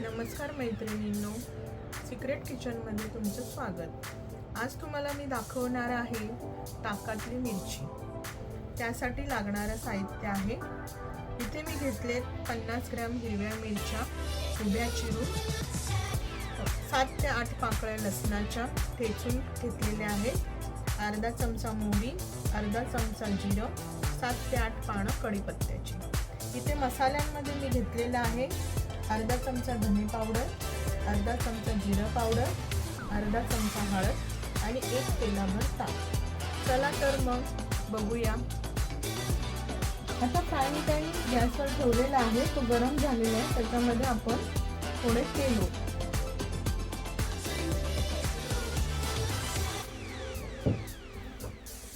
नमस्कार मैत्रिणींनो सिक्रेट किचनमध्ये तुमचं स्वागत. आज तुम्हाला मी दाखवणार आहे ताकातली मिरची. त्यासाठी लागणारं साहित्य आहे. इथे मी घेतले पन्नास ग्रॅम हिरव्या मिरच्या उभ्या चिरून सात ते आठ पाकळ्या लसणाच्या ठेचून घेतलेल्या आहेत. अर्धा चमचा मोहरी अर्धा चमचा जिरं सात ते आठ पानं कढीपत्त्याची. इथे मसाल्यांमध्ये मी घेतलेलं आहे अर्धा चमचा धने पावडर अर्धा चमचा जिरं पावडर अर्धा चमचा हळद आणि एक तेलाभर ताक. चला तर मग बघूया. आता फ्राईंग पॅन गॅसवर ठेवलेला आहे तो गरम झालेला आहे त्याच्यामध्ये आपण थोडे तेल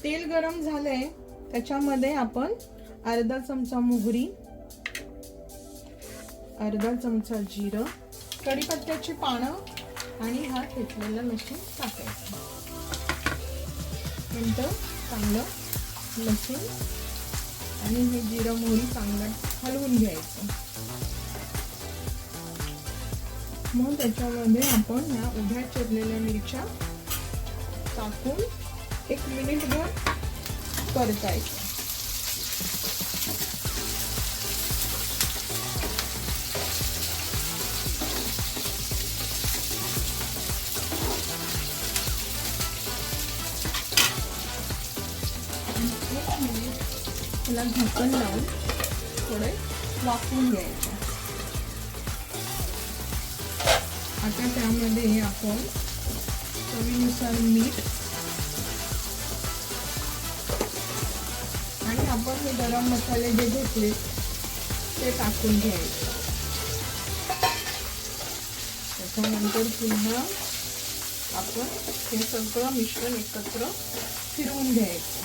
तेल गरम झालंय त्याच्यामध्ये आपण अर्धा चमचा मोहरी अर्धा चमचा जिरं कढीपत्त्याची पानं आणि हा ठेचलेला लसूण टाकायचं. नंतर चांगलं लसूण आणि हे जिरं मोहरी चांगलं हलवून घ्यायचं. मग त्याच्यामध्ये आपण ह्या उभ्या चिरलेल्या मिरच्या टाकून एक मिनिटभर परतायचं. एक त्याला झाकण लावून थोडे वाफवून घ्यायचे. आता त्यामध्ये आपण चवीनुसार मीठ आणि आपण हे गरम मसाले जे घेतले ते टाकून घ्यायचे. त्याच्यानंतर पुन्हा आपण हे सगळं मिश्रण एकत्र फिरवून घ्यायचं.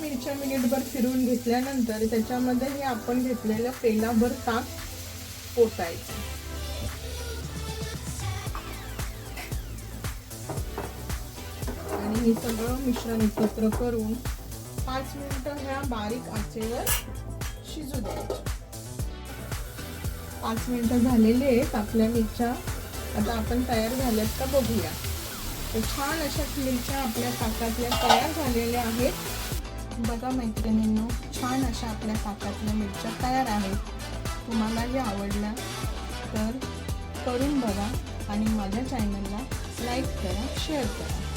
मिरच्या मिनिटभर फिरवून घेतल्यानंतर त्याच्यामध्ये हे आपण घेतलेलं पेलाभर ताक ओतायचं आणि हे सगळं मिश्रण एकत्र करून पाच मिनिटं ह्या बारीक आचेवर शिजू द्यायचं. पाच मिनिटं झालेले आहेत आपल्या मिरच्या. आता आपण तयार झाल्यात का बघूया. तर छान अशा मिरच्या आपल्या ताकातल्या तयार झालेल्या आहेत. बघा मैत्रिणींनो छान अशा आपल्या ताकातल्या मिरच्या तयार आहेत. तुम्हाला जे आवडलं तर करून बघा आणि माझ्या चॅनलला लाईक करा शेअर करा.